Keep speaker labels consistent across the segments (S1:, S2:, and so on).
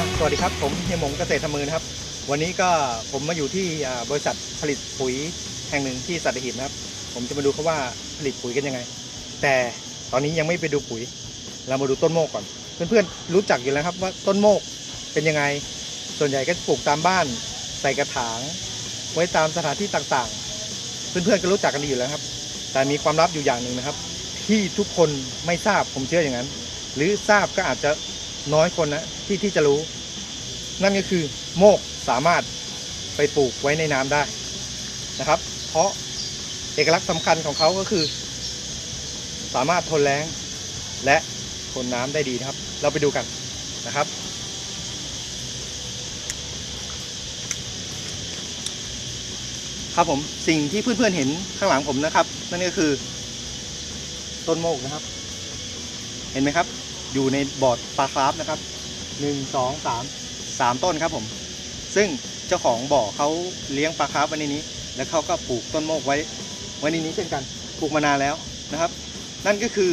S1: ฮียหมงเกษตรทำมือนะครับ วันนี้ก็ผมมาอยู่ที่บริษัทผลิตปุ๋ยแห่งหนึ่งที่สัตหีบนะครับ ผมจะมาดูเขาว่าผลิตปุ๋ยกันยังไง แต่ตอนนี้ยังไม่ไปดูปุ๋ย เรามาดูต้นโมกก่อน เพื่อนๆรู้จักอยู่แล้วครับว่าต้นโมกเป็นยังไง ส่วนใหญ่ก็ปลูกตามบ้าน ใส่กระถาง ไว้ตามสถานที่ต่างๆ เพื่อนๆก็รู้จักกันดีอยู่แล้วครับ แต่มีความลับอยู่อย่างหนึ่งนะครับ ที่ทุกคนไม่ทราบผมเชื่ออย่างนั้น หรือทราบก็อาจจะ น้อยคนนะที่ที่จะรู้ นั่นก็คือโมกสามารถไปปลูกไว้ในน้ำได้นะครับ เพราะเอกลักษณ์สำคัญของเขาก็คือ สามารถทนแรงและทนน้ำได้ดีนะครับ เราไปดูกันนะครับครับผมสิ่งที่เพื่อนๆเห็นข้างหลังผมนะครับ นั่นก็คือต้นโมกนะครับ เห็นไหมครับ อยู่ในบอร์ดปลาคราฟนะครับหนึ่งสองสามสามต้นครับผม ซึ่งเจ้าของบ่อเขาเลี้ยงปลาคราฟไว้ในนี้ แล้วเขาก็ปลูกต้นโมกไว้ไว้ในนี้เช่นกันปลูกมานานแล้วนะครับ นั่นก็คือ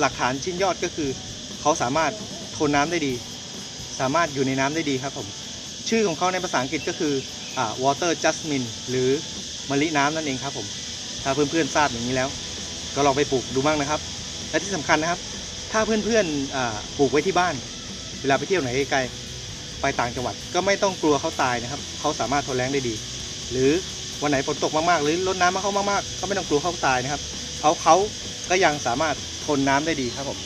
S1: หลักฐานชิ้นยอดก็คือ เขาสามารถทนน้ำได้ดี สามารถอยู่ในน้ำได้ดีครับผม ชื่อของเขาในภาษาอังกฤษก็คืออ่า water jasmine หรือมะลิน้ำนั่นเองครับผม ถ้าเพื่อนๆทราบอย่างนี้แล้ว ก็ลองไปปลูกดูบ้างนะครับ และที่สำคัญนะครับ ถ้าเพื่อนๆปลูกไว้ที่บ้าน เวลาไปเที่ยวไหนไกลๆไปต่างจังหวัดก็ไม่ต้องกลัวเขาตายนะครับเขาสามารถทนแรงได้ดี หรือวันไหนฝนตกมากๆ หรือรดน้ำมาเข้ามากๆ ก็ไม่ต้องกลัวเขาตายนะครับเขาเขาก็ยังสามารถทนน้ำได้ดีครับผม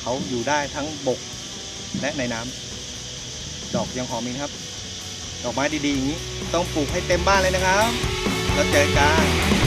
S1: เขาอยู่ได้ทั้งบกและในน้ำดอกยังหอมอีกนะครับ ดอกไม้ดีๆอย่างนี้ ต้องปลูกให้เต็มบ้านเลยนะครับ แล้วเจอกัน